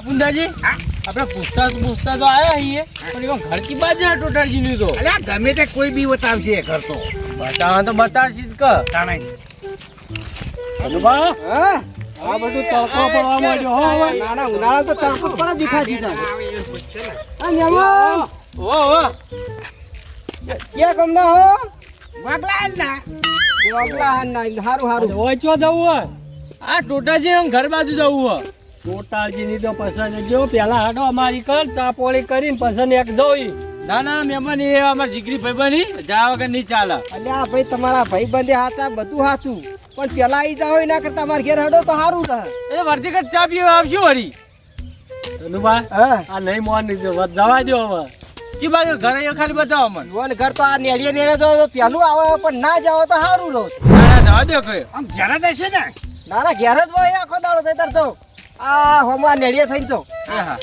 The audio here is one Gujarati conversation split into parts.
અપુંદાજી આપણે પૂછતા પૂછતા તો આયા છીએ પણ એમાં ઘર કી બાજુ ના ટોટાજી નું તો અલ્યા ગમે તે કોઈ બી બતાવશે ઘર તો. બતાવવા તો બતાવશે જ કે અનુભા હા. આ બધું તડકો પડવા માંડ્યો હો હવે. ના ના ઉનાળા તો તડકો પણ દેખાતી જાય આ મહેમાન ઓ ઓ ક્યાં ના હો વાગલા ના વાગલા ના હારું હારું. ઓય ચો જવું હોય. આ ટોટાજી એમ ઘર બાજુ જવું હો ટોટાજીની તો પસંદ જો પેલા હાડો અમારી કર ચાપોળી કરીને પસંદ એક જોઈ. ના ના મહેમાન એ અમારા જીગરી ભાઈબંધી જા વગર નહીં ચાલે. અલ્યા ભાઈ તમારા ભાઈ બંધે હાચા બધું હાચું. પણ પેલા આવી જાવ એના કરતા અમારે ઘેર હડો તો સારું રહે. એ વર્ધી કર ચા પીવા આવશું વળી. અનુભા હા? આ નહીં મોન જવા દો હવે. કી બાજુ ઘરે એ ખાલી બતાવો મને. બોલ ઘર તો આ નેડીએ નેડે જો તો પેલું આવે પણ ના જાવ તો સારું રહો. ના ના જવા દો કે આમ ઘેર જ હશે ને? ના ના ઘેર જ હોય આખો દાડો થઈ તાર તો આ હોમા નેડીએ થઈને છો હા હા.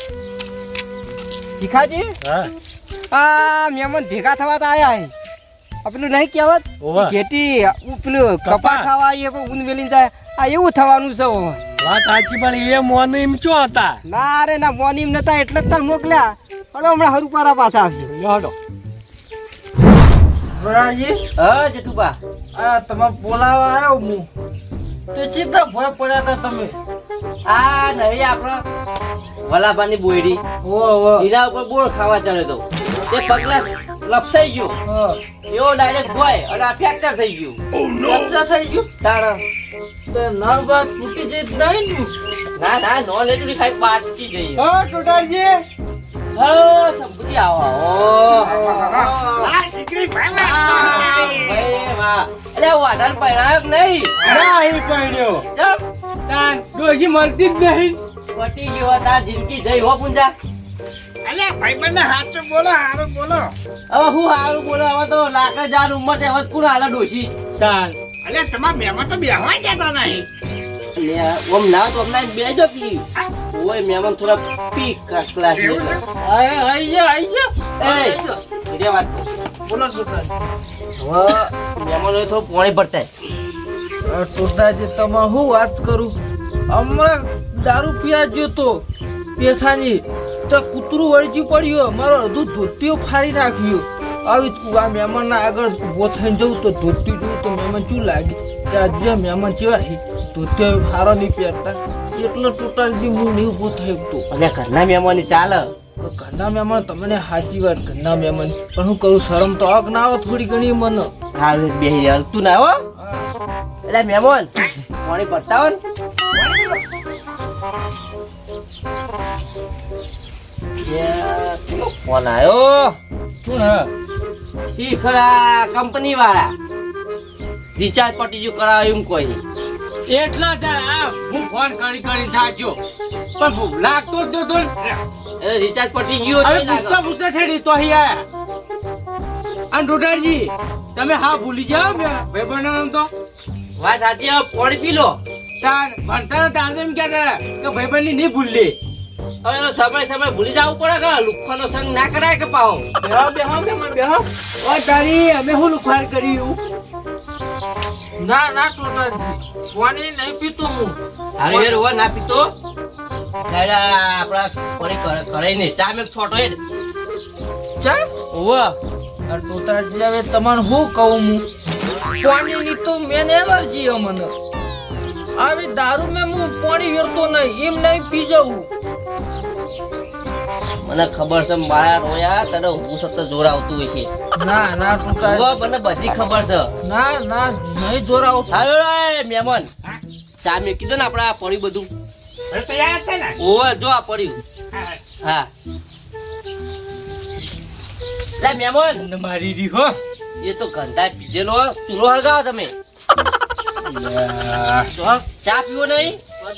ભીખાજી? આ મહેમાન ભેગા થવા તો આયા હે. પેલું નહીં કહેવત. ઘેટી પેલું કપા. ખાવા પણ ઊન વેલીને જાય. આ એવું થવાનું છે વાત સાચી પણ એ મોનીમ ચો હતા? ના રે ના મોનીમ નતા એટલે જ તાર મોકલ્યા. પણ હમણાં હરુપારા પાછા આવશે. લ્યો બરાજી હા જેઠુબા આ તમે બોલાવા આવ્યો હું. તો ચિત્તા ભય પડ્યા હતા તમે. આ નહીં આપણા. વલાભાની બોયડી. એના ઉપર બોર ખાવા ચડે તો. તે પગલા લપસાઈ ગયો. એવો ડાયરેક્ટ ભોય અને આ ફ્રેક્ચર થઈ ગયું. લપસા થઈ ગયું. તાણ તો નર બાદ ફૂટી જઈ નહીં ને. ના ના નોન લેટુડી ખાઈ પાટકી ગઈ ઓ ટોટાજી હા સંપૂતી આવો આવો. ભાઈ વાહ. અરે વાઢાર પહેરાયો કે નહીં? નહીં. પહેર્યો ચમ તાન ડોશી મળતી જ નહીં. પટી ગયો તાર જિંદગી જઈ હો પૂંજા. અલ્યા ભાઈબંધ હાથ બોલો હારું બોલો. હવે હું હારું બોલો હવે તો લાકડા જાન ઉંમર છે હવે કોણ હાલે ડોશી? તાન અલે તમારા મહેમાન તો બેહવા જતા નહીં. લે ઓમ ના તો હમણાં બે જો કી ઓય મહેમાન થોડા પીક ક્લાસ આય જા આઈ એ રે વાત બોલો હવે મહેમાનો થોડું પાણી ભરતા ટોટાજી તમે હું વાત કરું? હમણાં દારૂ પીયા ગયો તો પેથાની તો કૂતરું વળજી પડ્યો મારો અડધું ધોતીઓ ફાડી નાખ્યો. આવી તું આ મહેમાનના આગળ ઊભો થઈને જવું તો ધોતી જોઉં તો મહેમાન શું લાગે? કે આજે મહેમાન જેવા હે ધોતીઓ હારો નહીં પહેરતા. એટલો ટોટાલજી હું નહીં ઊભો થયો તો. અને ઘરના મહેમાન ચાલે? ઘરના મહેમાન તમને સાચી વાત ઘરના મહેમાન. પણ હું કરું શરમ તો આગ ના આવે થોડી ઘણી મને. હા બે તું ના હો એટલે મહેમાન પાણી ભરતા હો ને. ફોન આવ્યો. શું હે શી ખરા કંપની વાળા. રિચાર્જ પટી ગયું કરાવ એમ કોઈ એટલા તારા હું ફોન કરી કરી થાક્યો પણ ભૂખ લાગતો જ નતો એ રિચાર્જ પટી ગયો હવે પૂછતા. પૂછતા ઠેડી તો અહીં આયા. અને ડોટાજી તમે હા ભૂલી જાઓ ભાઈ બનાવ તો. વાત સાચી હવે પાણી પી લો. તાર ભણતા તાર એમ કહેતા કે ભાઈ નહીં ભૂલી હવે તો સમય સમય ભૂલી જવું પડે કે લુખ્ખાનો સંગ ના કરાય કે પાઓ બેહો બેહો બે મને બેહો. ઓ તારી અમે હું લુખાર કર્યું? ના ના ટોટાજી પાણી નહીં પીતો હું. અરે યાર ઓ ના પીતો? આપડા પાણી કરે કરે નહીં ચા મેં છોટો ચા? ઓવા. આ ટોટાજી હવે તમારે શું કહું હું? પાણીની તો મેન એલર્જી હે મને. આવી દારૂ મેં હું પાણી વેરતો નહીં એમ નહીં પી જવું મને ખબર છે મારા રોયા તને હું સતત જોર આવતું હોય છે. ના ના ઓવા મને બધી ખબર છે. ના ના નહીં જોરાવ હાલો રે મહેમાન. ચા મેં કીધું ને આપડા પડી બધું. તૈયાર છે ને? ઓવા જો આ પડ્યું હા. લે મેમન મારી રી હો. એ તો ગંદા પીધેલો ચૂલો હળગાવો તમે. ચા પીવો નહીં?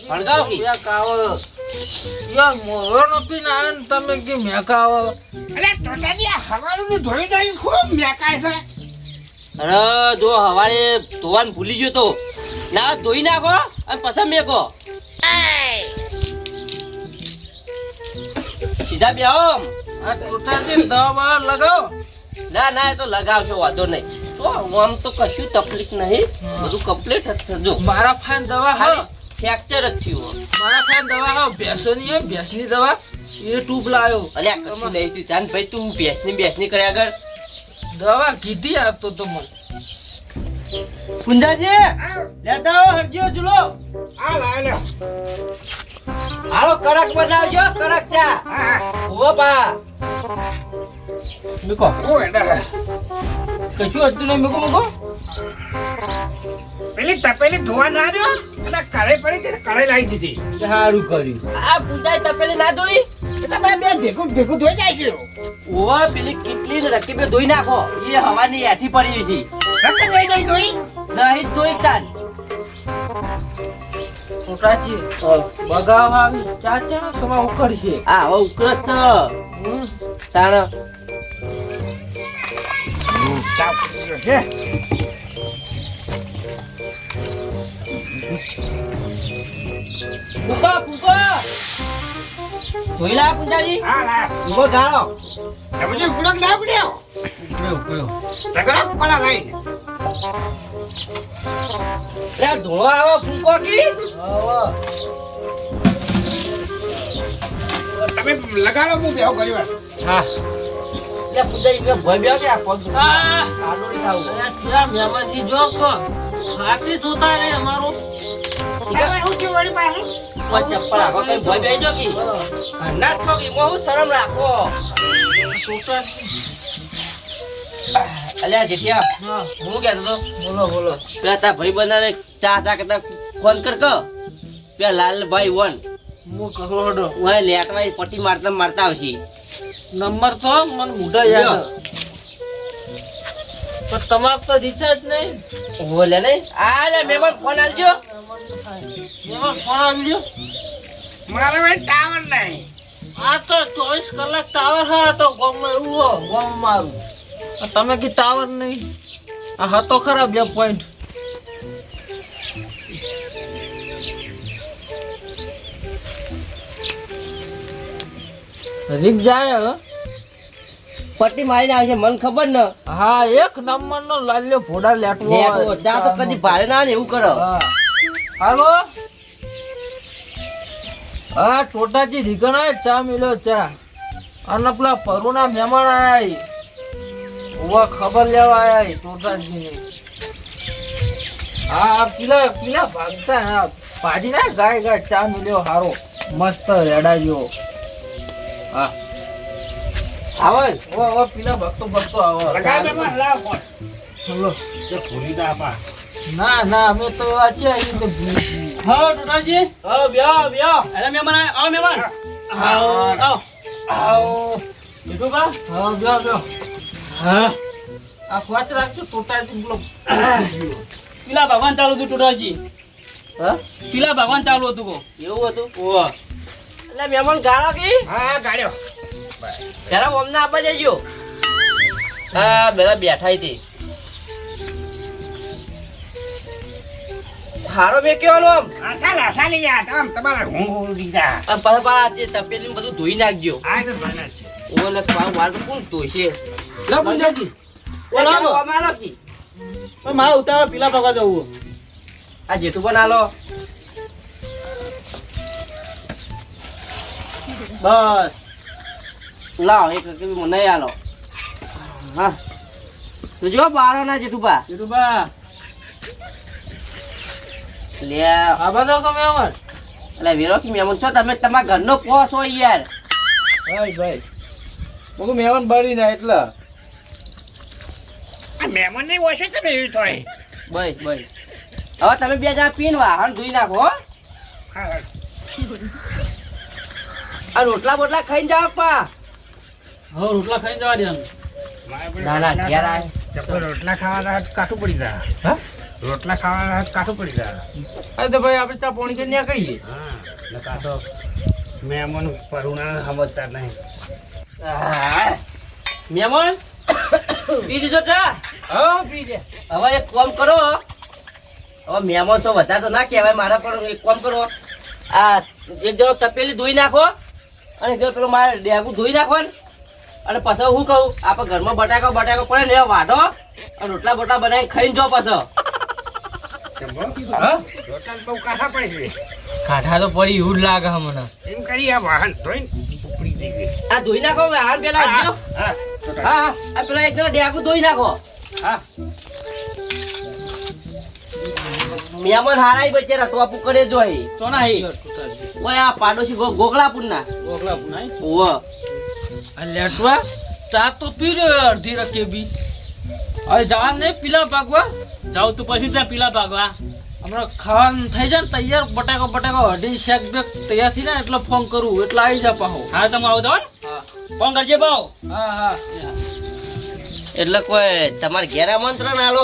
હળગાવો. કી? કાવો. યાર મોરો નો પી ના તમે કે મેકાવો અરે ટોટાજી આ હવારું ધોઈ નહીં ખૂબ મેકાય છે. અરે જો હવારે ધોવાનું ભૂલી ગયો તો. ના ધોઈ નાખો અને પછી મેકો. સીધા બે આમ આ ટોટાથી દવા લગાવો. ના ના એ તો લગાવશો વાંધો નહીં. તો આમ તો કશું તકલીફ નહીં. બધું કમ્પ્લીટ જ છે જો. મારા ફાન દવા હા. ફ્રેક્ચર જ થયું મારા ફાન દવા હા. ભેંસોની હે ભેંસની દવા. એ ટ્યુબ લાવ્યો અલ્યા કશું નહીં થયું. ચાંદ ભાઈ તું ભેંસની ભેંસની કર્યા આગળ દવા કીધી આપતો તો મને. પુંજાજી લેતા આવો હરજીઓ ચૂલો. હાલો કડક બનાવજો કડક ચા. ઓ બા. મૂકો. કશું હતું નહીં મૂકો મૂકો. પેલી તપેલી ધોવા ના દો. અને કઢાઈ પડી હતી કઢાઈ લાવી દીધી. સારું કર્યું. આ પૂજાએ તપેલી ના ધોઈ? એ બે બે ભેગું ભેગું ધોઈ જાય છે ઓવા પેલી કેટલી ને રકીબે ધોઈ નાખો. એ હવાની યાથી પડી છે. રસ્તે ધોઈ જાય ધોઈ. નહીં ધોઈ તાન. છોટાજી બગાવા આવી. ચાચા તમારે ઉકળશે. આ હવે ઉકળત છે. તાણ છે ફૂકો ફૂકો ધોઈ લા પૂજાજી? હા હા. ઊભો ગાળો પછી ઉકળક ના ઉકળ્યો તગડો પડા લાઈ લે ધોળો આવો ફૂકો કી? તમે લગાડો હું બેહો ઘણી વાર. લે પૂજાજી બે ભય બે કે આ પગ આ આડોડી થાવું અરે ત્યાં મહેમાનજી જો કો. હાથી જોતા રે અમારું. તમે શું થયું વળી પાછું? ચપ્પલ આખો કઈ ભય બેજો કી? ના છો મો હું શરમ રાખો. અલ્યા જેઠિયા હું. કહેતો તો બોલો બોલો. પેલા તારા ભાઈ બંધાને ચા ચા કરતા ફોન કર કે. પેલા લાલભાઈ વન. હું કહો હડો. હું લેટવાઈ પટ્ટી મારતા મારતા આવશે. નંબર તો મને મોઢા યાદ પણ તમારે તો રિચાર્જ નહીં. બોલે નહીં આ લે મહેમાન ફોન આલજો એમાં ફોન આલજો મારે ભાઈ ટાવર નહીં. આ તો ચોવીસ કલાક ટાવર હા તો ગામમાં એવું ગોમ મારું તમે કી ટાવર નહીં? આ હતો ખરાબ બે પોઈન્ટ રીક જાય પટ્ટી મારીને આવશે મને ખબર ન. હા એક નંબર નો લાલ્યો ભોડા લેટવો. ચા તો કદી ભાડે ના ને એવું કરો. હાલો. હા ટોટાજી રીગણા ચા મિલ્યો ચા. અને પેલા પરુના મહેમાન આયા ઉવા ખબર લેવા આયા ટોટાજી હા પેલા પેલા ભાગતા હા. ભાજી ના ગાય ગાય ચા મિલ્યો હારો. મસ્ત રેડા જેવો હા. આવે? ઓ ઓ પેલા ભક્તો ભક્તો આવો. લાવ ના ના અમે તો વાંચી આવી. હા ટોટાજી હા બ્યા બ્યા અરે મહેમાન આવો મહેમાન. આવો આવો. આવો. બેઠું કા હા બ્યો બ્યો હા. આ વાંચ રાખજો ટોટાજી પેલો પેલા ભગવાન ચાલુ હતું ટોટાજી હા? પેલા ભગવાન ચાલુ હતું કો એવું હતું? ઓહ. એટલે મહેમાન ગાળો કી? હા ગાડ્યો પેલા અમને આપવા જજો. હા પેલા બેઠા હતી હારો મેં કેવાનો આમ. આશા લાશા લઈ યા તમ તમારા હું હું દીધા. આ પર પાછા તે તપેલી બધું ધોઈ નાખજો. આ તો બને છે. ઓલે પાછું મારે તો કોણ ધોઈશે લો પૂજાજી ઓલા. અમારો કી. મારે પીલા પેલા ભગવા જવું. આ જેઠું પણ આલો બસ. લાવ એક રકમ મને આલો. હા. તું જો બારો ના જેઠું બા બેઠું બા લે. આ તો તમે અમર એટલે વેરો કે મેમન છો? તમે તમારા ઘરનો પોસ હોય યાર. ભાઈ ભાઈ. હું મહેમાન બળી ના એટલે. મેમન નહીં હોય છે તમે એવી થાય? બસ બસ. હવે તમે બે જણા પીને વાહન ધોઈ નાખો હો. હા આ રોટલા બોટલા ખાઈને જાવ પા. હવે રોટલા ખાઈને જવા દે આમ. ના, ના, ઘેર આય. ચપ્પલ રોટલા ખાવાના હાથ કાઠું પડી જાય. હા? રોટલા ખાવાના કાઠું પડી જાય. અરે તો ભાઈ આપણે ચા પાણી કરીને કહીએ હા ને કાં તો મહેમાન પરુણા સમજતા નહીં. મેમન મહેમાન પી દીધો ચા. હા પી લે હવે એક કોલ કરો. હવે મહેમાન છો વધારે તો ના કહેવાય મારા પણ એક કોમ કરો. આ એક જણો તપેલી ધોઈ નાખો. અને જો પેલું મારે ડેગું ધોઈ નાખો ને અને પછી હું કહું આપણે ઘરમાં બટાકા બટાકા પડે ને વાઢો અને રોટલા બોટલા બનાવીને ખાઈને જો પાછો. હા? કાઢા પડે છે. કાઢા તો પડી એવું જ લાગે મને. એમ કરી આ વાહન ધોઈ આ ધોઈ નાખો હા પેલા હા હા. હા પેલા એક જણા ડેગું ધોઈ નાખો. હા. મહેમાન હારાય બચેરા ટોપ કરે જોઈ તો ના હી ઓય આ પાડોશી ગોગળાપુર ના ગોગળાપુર ના ઓવ આ લેટવા ચા તો પી રહ્યો અડધી રકે બી. હવે જવા નહીં પીલા પાકવા જાવ તું પછી ત્યાં પીલા ભાગવા. હમણાં ખાવાનું થઈ જાય ને તૈયાર બટાકો બટાકો હડી શેક બેક તૈયાર થઈ જાય એટલે ફોન કરું એટલે આવી જા પાહો. હા તમે આવો દો ફોન કરજે ભાવ હા હા. એટલે કોઈ તમારે ઘેર આમંત્રણ આલો?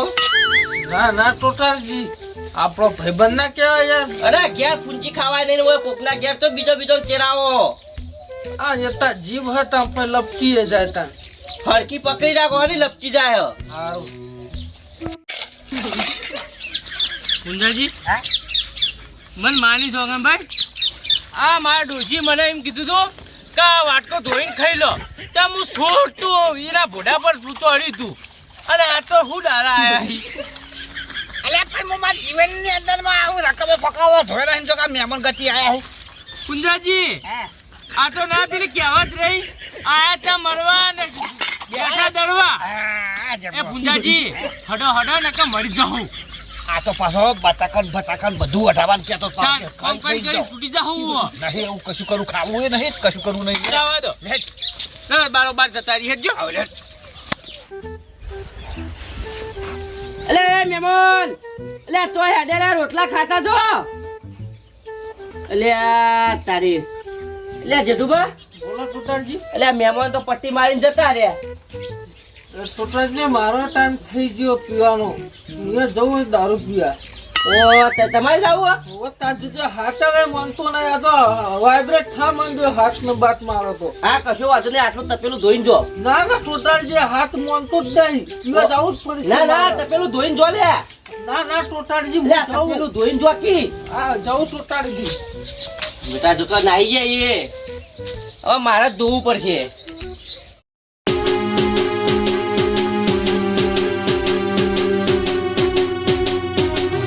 ના ના ટોટાલજી. આપણો ભાઈબંધ ના કેવાય યાર. અરે ઘેર પૂંજી ખાવાય નહીં હોય કોકના ઘેર તો બીજો બીજો ચેરાવો. આ જતા જીભ હતા પણ લપચીએ જાય તા ફરકી પકડી રાખો ને લપચી જાય સારું સુંદરજી મન માની છો ભાઈ. આ મારા ડોશી મને એમ કીધું તું કે આ વાટકો ધોઈને ખાઈ લો. ત્યાં હું છોડતું એના ભોડા પર સૂતો હળી તું. અને આ તો હું ડારા આયા હી. અલ્યા પણ હું મારા જીવનની અંદરમાં આવું રકમો પકાવો ધોઈ રહીને જો કે મહેમાન ગતિ આયા કુંજાજી આ તો ના પેલી કહેવત રહી. આયા તા મરવા ને બેઠા દરવા. એ પુંજાજી હડો હડો ને કે મરી જાઉં. આ તો પાછો બટાકન બટાકન બધું અઢાવાનું કહેતો ખાઈ કરી કરી. તૂટી જાઉં નહીં એવું કશું કરું ખાવું એ નહીં કશું કરવું નહીં. જવા દો. બારોબાર જતા રહી જો આવ અલે મહેમાન અલે તો હેડેલા રોટલા ખાતા જો. અલે તારી. અલે જેઠુબા બોલો ટોટાલજી અલે આ મહેમાન તો પટ્ટી મારીને જતા રહ્યા. ટોટાલજી મારો ટાઈમ થઈ ગયો પીવાનો. મેં જવું દારૂ પીવા. ઓ તે તમારે જાવું? હવે ત્યાં હાથ હવે માનતો નહીં આ તો વાઇબ્રેટ થા હાથ ને મારો તો. આ કશો વાંધો નહીં આટલું તપેલું ધોઈને જો. ના ના ટોટાલજી હાથ માનતો જ નહીં. જવું જ પડશે ના. તપેલું ધોઈને જો લે. ના ના ટોટાલજી લે હું જવું તપેલું ધોઈને જો કી. હા જાઉં ટોટાલજી. બેટા જો કે નાઈ જાય એ. હવે મારે જ ધોવું પડશે.